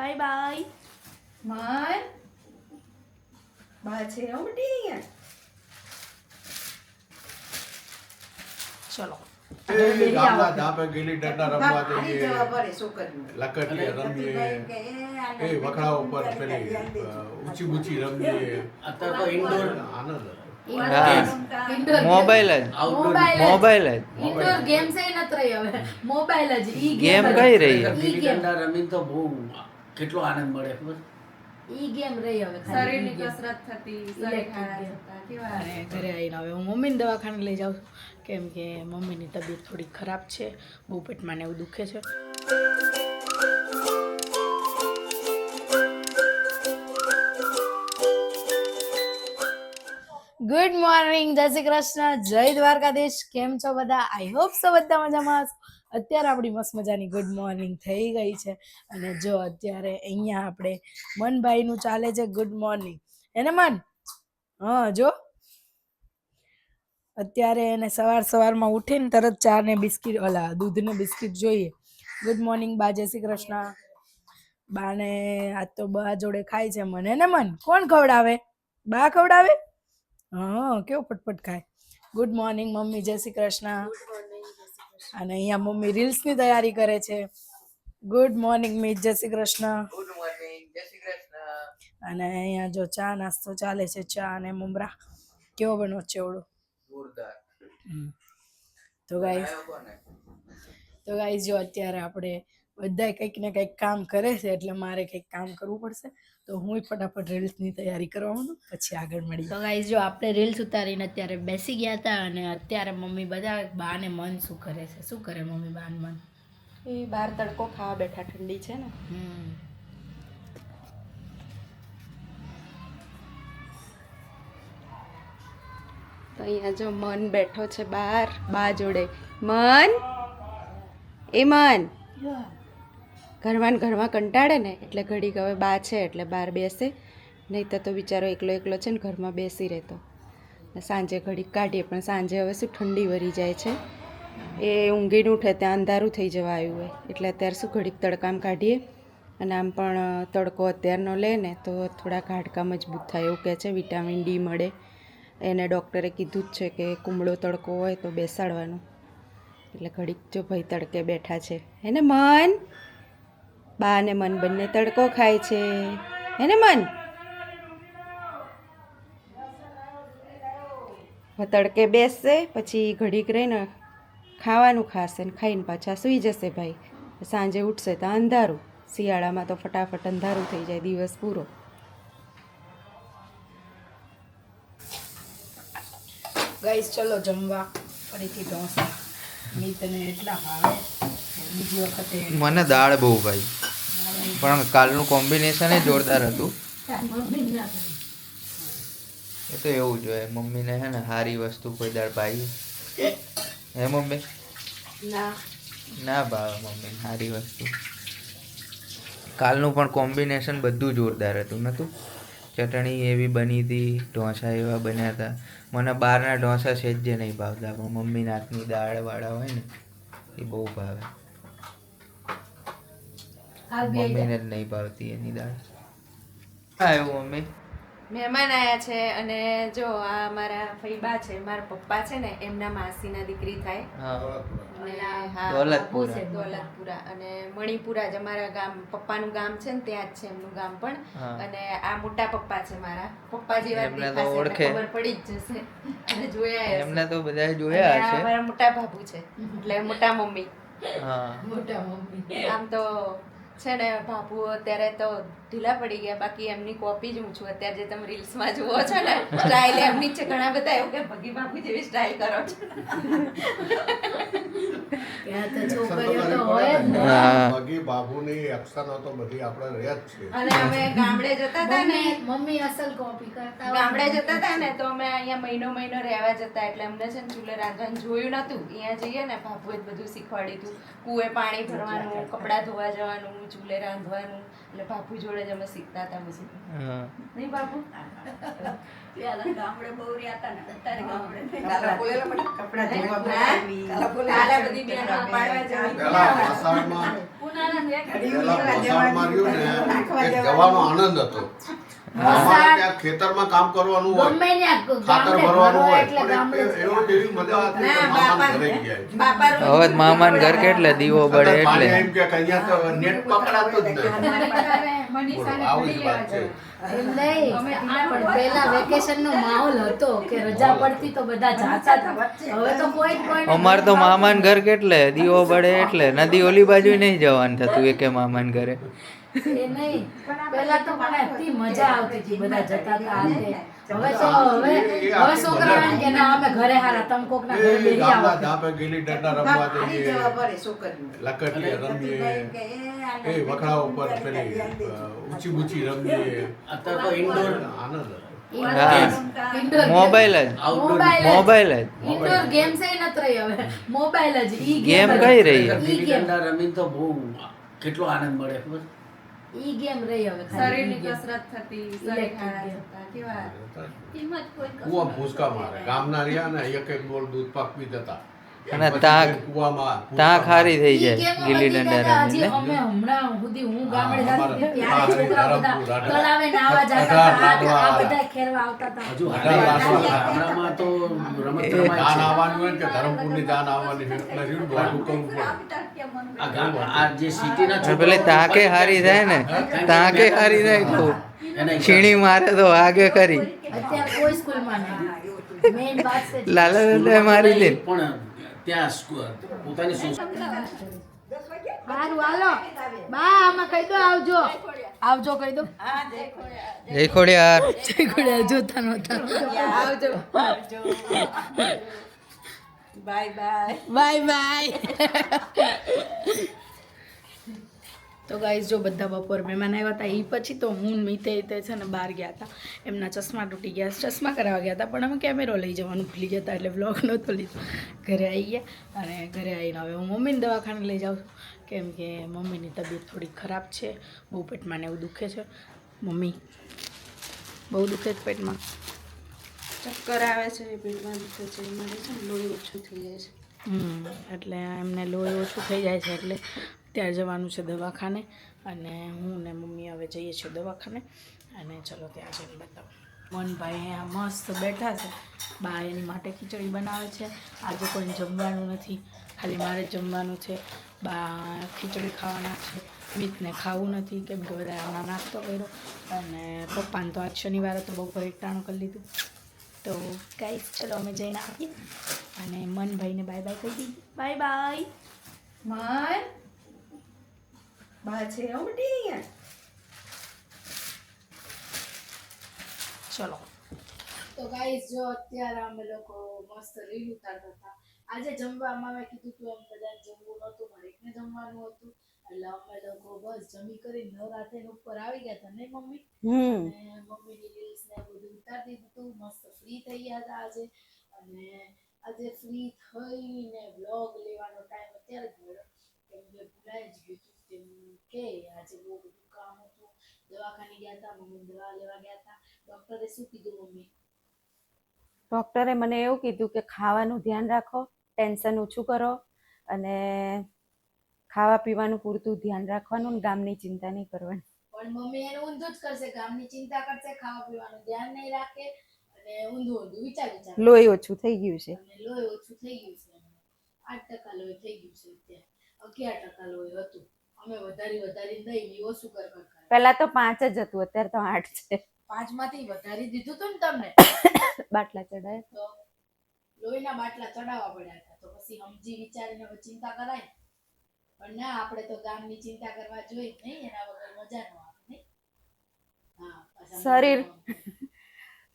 Bye bye. મન. બા છે અહીંયા. ચલો. રમવા જઈએ. લકડીએ રમીએ. એ વખડા ઉપર પેલી ઊંચી ઊંચી રમીએ. અત્યારે તો ઇન્ડોર આનંદ હતો. હા. Indoor મોબાઈલ જ. મોબાઈલ જ. ઇન્ડોર ગેમ્સ એ નથી રહી હવે. મોબાઈલ જ. ઈ ગેમ કઈ રહી? ગીલી દંડા તો બહુ કેટલો આનંદ મળે ખબર? ઈ ગેમ રહી હવે શરીરની કસરત થતી Electric શરીર game. થતા કેવા અને ઘરે આવીને હવે હું મમ્મીને દવાખાને લઈ જાઉં છું. કેમ કે મમ્મીની તબિયત થોડી ખરાબ છે બહુ પેટમાં ને એવું દુખે છે. ગુડ મોર્નિંગ જય શ્રી કૃષ્ણ જય દ્વારકાધીશ કેમ છો બધા? આઈ હોપ સો બધા મજામાં. અત્યારે આપણી મસ્ત મજાની ગુડ મોર્નિંગ થઈ ગઈ છે. અને જો અત્યારે અહીંયા આપણે મનભાઈનું ચાલે છે ગુડ મોર્નિંગ એને મન? હા, જો. અત્યારે એને સવાર સવારમાં ઉઠીને તરત ચા ને બિસ્કિટ, ઓલા દૂધ ને બિસ્કિટ જોઈએ. ગુડ મોર્નિંગ બા, જય શ્રી કૃષ્ણ. બાને આ તો બા જોડે ખાય છે મને. ને મન? કોણ ખવડાવે? બા ખવડાવે? હા, કેવું પટપટ ખાય. ગુડ મોર્નિંગ મમ્મી, જય શ્રી કૃષ્ણ. અને અહીંયા મમ્મી રીલ્સની તૈયારી કરે છે. ગુડ મોર્નિંગ મી જય શ્રી કૃષ્ણ. ગુડ મોર્નિંગ જય શ્રી કૃષ્ણ. અને અહીંયા જો ચા નાસ્તો ચાલે છે ચા અને મુમરા. કેવો બનો ચેવડો? જોરદાર. તો ગાઈસ તો ગાઈસ જો અત્યારે આપણે બધાય કંઈક ને કંઈક કામ કરે છે એટલે મારે કંઈક કામ કરવું પડશે. તો હું ફટાફટ રીલ્સની તૈયારી કરવાનું પછી આગળ મળી તો ગાઈઝ જો આપણે રીલ્સ ઉતારીને અત્યારે બેસી ગયા હતા અને અત્યારે મમ્મી બધા બાને મન શું કરે છે? શું કરે મમ્મી બાન મન? એ બહાર તડકો ખાવા બેઠા ઠંડી છે ને. હમ. તો અહીંયા જો મન બેઠો છે બહાર બા જોડે. મન? એ મન? ઘરમાં ને ઘરમાં કંટાળે ને, એટલે ઘડીક હવે બા છે, એટલે બહાર બેસે. નહીં તો બિચારો એકલો એકલો છે ને, ઘરમાં બેસી રહેતો. ને સાંજે ઘડીક કાઢીએ, પણ સાંજે હવે શું ઠંડી વરી જાય છે. એ ઊંઘીને ઉઠે, ત્યાં અંધારું થઈ જવા આવ્યું હોય. એટલે અત્યારે શું ઘડીક તડકામ કાઢીએ. અને આમ પણ તડકો અત્યારનો લે ને, તો થોડાક હાડકા મજબૂત થાય એવું કહે છે. વિટામિન ડી મળે. એને ડૉક્ટરે કીધું જ છે કે કુમળો તડકો હોય તો બેસાડવાનું. એટલે ઘડીક જો ભાઈ તડકે બેઠા છે. એને મન? બા અને મન બંને તડકો ખાય છે. એને મન? તડકે બેસશે પછી ઘડીક રહીને ખાવાનું ખાશે ને ખાઈને પાછા સૂઈ જશે ભાઈ. સાંજે ઉઠશે તો અંધારું. શિયાળામાં તો ફટાફટ અંધારું થઈ જાય દિવસ પૂરો. ગાઈસ ચલો જમવા. ફરીથી ઢોસા. મીતને એટલા ભાવે. બીજી વખતે મને દાળ બહુ ભાઈ. પણ કાલનું કોમ્બિનેશન એ જોરદાર હતું. એ તો એવું જોઈએ મમ્મીને હે ને સારી વસ્તુ કોઈ દાળ ભાઈ હે મમ્મી? ના. ભાવે મમ્મી સારી વસ્તુ. કાલનું પણ કોમ્બિનેશન બધું જોરદાર હતું નહોતું ચટણી એવી બની હતી ઢોસા એવા બન્યા હતા. મને બહારના ઢોસા જે નહીં ભાવતા પણ મમ્મીના હાથની દાળવાળા હોય ને એ બહુ ભાવે. મમ્મીને જ. નહીં ભાવતી એની દાળ. આવ્યું મમ્મી. મહેમાન આવ્યા છે અને જો આ મારા ફઈબા છે મારા પપ્પા છે ને એમના માસીના દીકરી થાય. દોલતપુરા. દોલતપુરા. અને મણિપુરા જ અમારા ગામ પપ્પાનું ગામ છે ને ત્યાં જ છે એમનું ગામ પણ. અને આ મોટા પપ્પા છે મારા. પપ્પા જેવા. ખબર પડી જ જશે. અને જોયા. એમને તો બધાએ જોયા આ હશે મારા મોટા બાબુ છે એટલે મોટા મમ્મી. હા. મોટા મમ્મી. આમ તો છે ને બાપુ અત્યારે તો ઢીલા પડી ગયા. બાકી એમની કોપી જ હું છું. અત્યારે જે તમે રીલ્સમાં જુઓ છો ને સ્ટાઇલ એમની છે. ઘણા બધા એવું કે ભગી બાપુ જેવી સ્ટાઇલ કરો છો. છોકરીઓ તો હોય જ ને. હા. બગી બાબુની અક્ષરો તો બધી આપણે રહે જ છે અને અમે ગામડે જતા હતા ને મમ્મી અસલ કોપી કરતા ગામડે જતા હતા ને તો અમે અહીંયા મહિનો મહિનો રહેવા જતા. એટલે અમને છે ને ચૂલે રાંધવાનું જોયું નતું અહીંયા જઈએ ને બાપુએ જ બધું શીખવાડ્યું હતું. કુએ પાણી ભરવાનું કપડાં ધોવા જવાનું ચૂલે રાંધવાનું એટલે બાપુ જોડે જ અમે શીખતા હતા પછી હા. નહીં બાપુ પેલા ભાષામાં રહ્યું ને જવાનો આનંદ હતો. ખેતરમાં કામ કરવાનું હોય ખાતર ભરવાનું હોય હવે મામા મામાને ઘર કેટલે દીવો બળે એટલે? એમ કે તો નેટ પકડાતું જ નથી. બોલો, આવી જ વાત છે. એમ નહીં પણ પેલા વેકેશન નો માહોલ હતો કે રજા પડતી તો બધા જાતા હતા. હવે તો કોઈ જ કોઈને અમાર તો મામાને ઘર કેટલે? દીવો બળે એટલે. નદી ઓલી બાજુ નહીં જવાનું થતું એકે મામાન ઘરે. એ નહીં. પેલા તો મને એટલી મજા આવતી હતી બધા જતા હતા હવે તો હવે હવે છોકરાઓ કે ના અમે ઘરે હારા તમે કોક ના ઘરે બેસી આવો. ધાબે ગીલી દંડા રમવા જઈએ. લકડિયા રમીએ. એ વખડા ઉપર પેલી ઊંચી ઊંચી રમીએ. અત્યારે તો ઇન્ડોર આનંદ મોબાઈલ જ. મોબાઈલ જ. ઇન્ડોર ગેમ્સ એ નત રહી હવે. મોબાઈલ જ. ઈ ગેમ કઈ રહી? ઈ ગેમ રમીને તો બહુ કેટલો આનંદ મળે ખબર? ઈ ગેમ રહી હવે શરીરની કસરત થતી શરીર ખાડા game. થતા કેવા? કૂવામાં ભૂસકા મારે. ગામના રહ્યા ને એક એક બોલ દૂધ પાક પી જતા અને તાક તાક- ખારી થઈ જાય ગિલ્લી દંડા રમીને અમે હમણાં સુધી હું ગામડે જાતી ત્યારે હા, બધા તળાવે નાવા જતા આ- બધા ખેરવા આવતા હતા. હજુ. ગામડામાં તો રમત રમાય આવવાનું હોય કે ધરમપુરની જાન આવવાની છે એટલે રહ્યું ને દોડું આ ગામ આ જે સિટીના છોકરા પેલી તાકે હારી થાય ને? તાકે હારી થાય ખૂબ એને છીણી મારે તો આગે કરી અત્યારે કોઈ સ્કૂલમાં નહીં મેઈન વાત છે લાલા દાદા મારી દે. પણ ત્યાં પોતાની સારું હાલો. બા આમાં કહી દો આવજો. આવજો કહી દો. જય ખોડિયાર જય ખોડિયાર જોતા નહોતા. આવજો. Bye bye. Bye bye. તો ગાઈઝ જો બધા બપોર મહેમાન આવ્યા હતા એ પછી તો હું મીતે તે છે ને બહાર ગયા હતા. એમના ચશ્મા તૂટી ગયા ચશ્મા કરાવવા ગયા હતા પણ અમે કેમેરો લઈ જવાનું ભૂલી ગયા હતા એટલે બ્લોગ નહોતો લીધો. ઘરે આવી ગયા અને ઘરે આવીને હવે હું મમ્મીને દવાખાને લઈ જાઉં છું. કેમ કે મમ્મીની તબિયત થોડી ખરાબ છે બહુ પેટમાં ને એવું દુખે છે. મમ્મી બહુ દુખે છે પેટમાં? ચક્કર આવે છે પેટમાં દુખે છે મને છે લોહી ઓછું થઈ જાય છે. હમ, એટલે એમને લોહી ઓછું થઈ જાય છે એટલે ત્યાં જવાનું છે દવાખાને અને હું ને મમ્મી હવે જઈએ છીએ દવાખાને. અને ચલો ત્યાં જઈને બતાવો. મનભાઈ અહીંયા મસ્ત બેઠા છે. બા એની માટે ખીચડી બનાવે છે. આજે કોઈ જમવાનું નથી. ખાલી મારે જમવાનું છે. બા ખીચડી ખાવાના છે. મિતને ખાવું નથી કેમ કે બધા હમણાં નાસ્તો કર્યો. અને પપ્પાને તો આજ શનિવારે તો બહુ ભરેટાણું કરી લીધું. તો ગાઈસ ચલો અમે જઈને આવીએ. અને મનભાઈને બાય બાય કહી દીધી બાય બાય મન? ચલો. તો ગાઈસ જો અત્યારે અમે લોકો મસ્ત રીલ ઉતારતા હતા. આજે જમવામાં મેં કીધું તું એમ બધાને જમવું નહોતું મારે એકને જમવાનું હતું. એટલે અમે લોકો બસ જમી કરી નવરાત્રી ઉપર આવી ગયા હતા ને મમ્મી? હમ. અને મમ્મીની રીલ્સ ને બધું ઉતારી દીધું તું. મસ્ત ફ્રી થઈ ગયા હતા આજે. અને આજે ફ્રી થઈને બ્લોગ લેવાનો ટાઈમ અત્યારે જ મળ્યો. કેમ કે ભૂલાઈ જ ગયું કે આજે બહુ બધું કામ હતું. દવાખાને ગયા હતા મમ્મી દવા લેવા ગયા હતા ડોક્ટરે શું કીધું મમ્મી? ડોક્ટરે મને એવું કીધું કે ખાવાનું ધ્યાન રાખો ટેન્શન ઓછું કરો અને ખાવા પીવાનું પૂરતું ધ્યાન રાખવાનું ગામની ચિંતા નહીં કરવાની. પણ મમ્મી એને ઊંધું જ કરશે ગામની ચિંતા કરશે ખાવા પીવાનું ધ્યાન નહીં રાખે અને ઊંધું ઊંધું વિચાર વિચાર લોહી ઓછું થઈ ગયું છે. લોહી ઓછું થઈ ગયું છે. આઠ ટકા લોહી થઈ ગયું છે અત્યારે. અગિયાર ટકા લોહી હતું. અમે વધારી વધારી દઈ ને ઓછું કર કર કરે પહેલા તો પાંચ જ હતું અત્યારે તો આઠ છે. પાંચમાંથી વધારી દીધું તું ને તમને? બાટલા ચડાય. તો લોહીના બાટલા ચડાવવા પડ્યા હતા. તો પછી સમજી વિચારીને ચિંતા કરાય. પણ ના આપણે તો ગામની ચિંતા કરવા જોઈએ નહીં એના વગર મજા ન આવે નહીં? હા શરીર.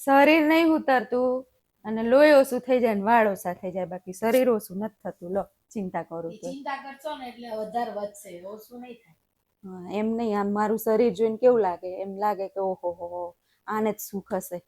શરીર નહીં ઉતરતું અને લોહી ઓછું થઈ જાય ને વાળ ઓછા થઈ જાય બાકી શરીર ઓછું નથી થતું. લો. ચિંતા કરું છું. ચિંતા કરશો ને એટલે વધારે વધશે ઓછું નહીં થાય. એમ નહીં આમ મારું શરીર જોઈને કેવું લાગે? એમ લાગે કે ઓહો હો આને જ સુખ હશે.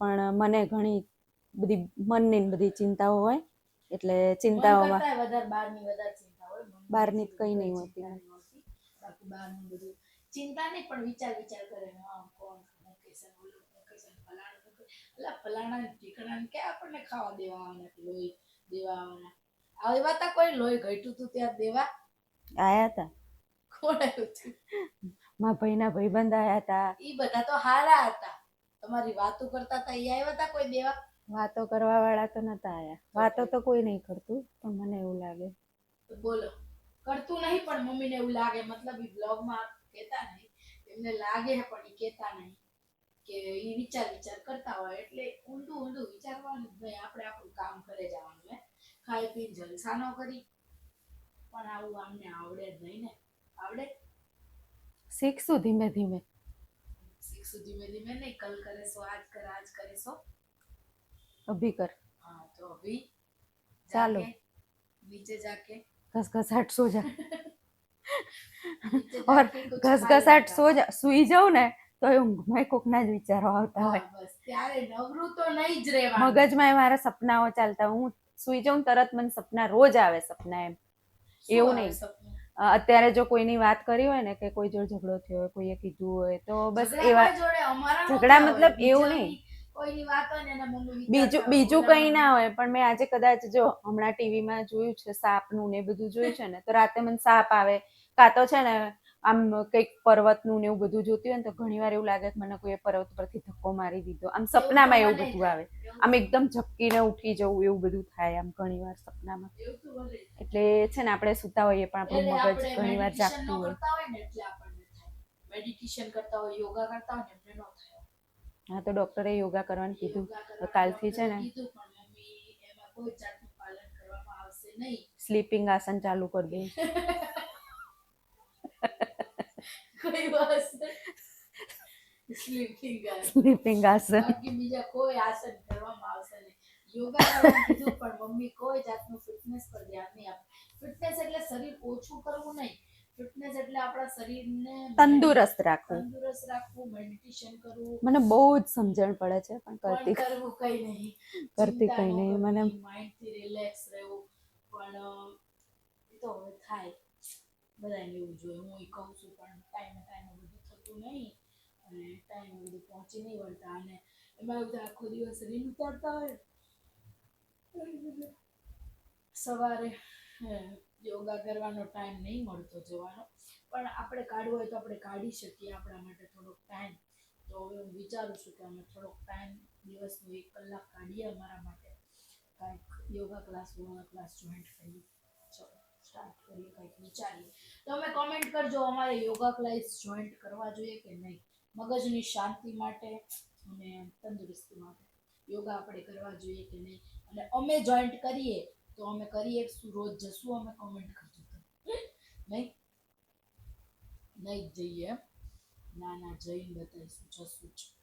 પણ મને ઘણી બધી મનની બધી ચિંતાઓ હોય એટલે ચિંતાઓમાં વધારે બહારની વધારે ચિંતા હોય બહારની તો કંઈ નહીં હોતી. ચિંતા નહીં બાકી બહારનું બધું ચિંતા નહીં પણ વિચાર વિચાર કરે કોણ ફલાણું ઠીકણાને કે આપણને ખાવા દેવા આવવાના લોહી દેવા આવવાના આવ્યા તા કોઈ લોહી ઘટ્યું તું ત્યાં દેવા? આયા હતા કોણ આવ્યું હતું મારા ભાઈના ભાઈબંધ આયા હતા ઈ બધા તો હારા હતા. તમારી વાતો કરતા હતા ઈ આવ્યા હતા કોઈ દેવા? વાતો કરવા વાળા તો નતા આયા. વાતો તો કોઈ નહીં કરતું પણ મને એવું લાગે. બોલો. કરતું નહીં પણ મમ્મીને એવું લાગે. મતલબ ઈ બ્લોગમાં કહેતા નહીં. એમને લાગે છે પણ ઈ કહેતા નહીં. કે ઈ વિચાર વિચાર કરતા હોય એટલે ઊંધું ઊંધું વિચારવાનું જ નહીં. આપણે આપણું કામ કરે જવાનું હે? ખાઈ પી જલસા ન કરી. પણ આવું આમને આવડે જ નહીં ને. આવડે? શીખશું ધીમે ધીમે. શીખશું ધીમે ધીમે નહીં. કલ કરે આજ કર આજ કરે અભી કર. હા તો અભી ચાલો. નીચે जाके ઘસઘસાટ સો જા ઓર ઘસઘસાટ સો જા સુઈ જાઉં ને તો એ ઊંઘમાં કોકના જ વિચારો આવતા હોય. બસ. ત્યારે નવરું તો નહીં જ રહેવાનું. મગજમાં મારા સપનાઓ ચાલતા હું સુઈ જાઉં તરત મને સપના રોજ આવે સપના એમ એવું નહીં. અત્યારે જો કોઈની વાત કરી હોય ને કે કોઈ જોડે ઝઘડો થયો હોય કોઈએ કીધું હોય તો બસ એવા ઝઘડા મતલબ એવું નહીં. બીજું બીજું કઈ ના હોય પણ મેં આજે કદાચ જો હમણાં ટીવીમાં જોયું છે સાપનું ને બધું જોયું છે ને તો રાતે મને સાપ આવે કાં તો છે ને આમ કંઈક પર્વતનું ને એવું બધું જોતી હોય ને તો ઘણી વાર એવું લાગે કે મને કોઈ પર્વત પરથી ધક્કો મારી દીધો. આમ સપનામાં એવું બધું આવે. આમ એકદમ ઝપકીને ઉઠી જવું એવું બધું થાય આમ ઘણી વાર સપનામાં. એટલે છે ને આપણે સુતા હોઈએ પણ આપણું મગજ ઘણીવાર ઘણી વાર જાગતું હોય. કરતા હોય ને એટલે આપણને થાય. મેડિટેશન કરતા હોય યોગા કરતા હોય એમને ન થાય. હા તો ડોક્ટરે યોગા કરવાનું કીધું. કાલથી છે ને સ્લીપિંગ આસન ચાલુ કરી દે. કોઈ વસ્તુ સ્લીપિંગ સ્લીપિંગ આસન બીજા કોઈ આસન કરવામાં આવશે નહીં. યોગા કરવાનું કીધું પણ મમ્મી કોઈ જાતનું ફિટનેસ પર ધ્યાન નહીં આપે. ફિટનેસ એટલે શરીર ઓછું કરવું નહીં. ફિટનેસ એટલે આપણા શરીરને તંદુરસ્ત રાખવું. તંદુરસ્ત રાખવું મેડિટેશન કરવું. મને બહુ જ સમજણ પડે છે પણ કરતી કરવું કઈ નહીં. કરતી કંઈ નહીં. મને- માઇન્ડથી રિલેક્સ રહેવું. પણ એ તો હવે થાય. બધાને એવું જોઈએ. હું એ કહું છું, પણ ટાઈમે ટાઈમે બધું થતું નહીં. અને ટાઈમે બધું પહોંચી નહીં વળતા. અને એમાં બધા આખો દિવસ રીલ ઉતારતા હોય. સવારે યોગા કરવાનો ટાઈમ નહીં મળતો જવાનો. પણ આપણે કાઢવો હોય તો આપણે કાઢી શકીએ આપણા માટે થોડોક ટાઈમ તો હવે હું વિચારું છું કે અમે થોડોક ટાઈમ દિવસનો એક કલાક કાઢીએ અમારા માટે. કાંઈક yoga class yoga class joint કરીએ. સ્ટાર્ટ કરીએ કંઈક વિચારીએ. તમે કોમેન્ટ કરજો, અમારે યોગા ક્લાસ જોઈન્ટ કરવા જોઈએ કે નહીં? મગજની શાંતિ માટે અને તંદુરસ્તી માટે. યોગા આપણે કરવા જોઈએ કે નહીં? અને અમે જોઈન્ટ કરીએ, તો અમે કરીએ શું? રોજ જશું અમે? કોમેન્ટ કરજો નહીં? નહીં જઈએ ના ના, જઈને બતાવીશું, જશું જ.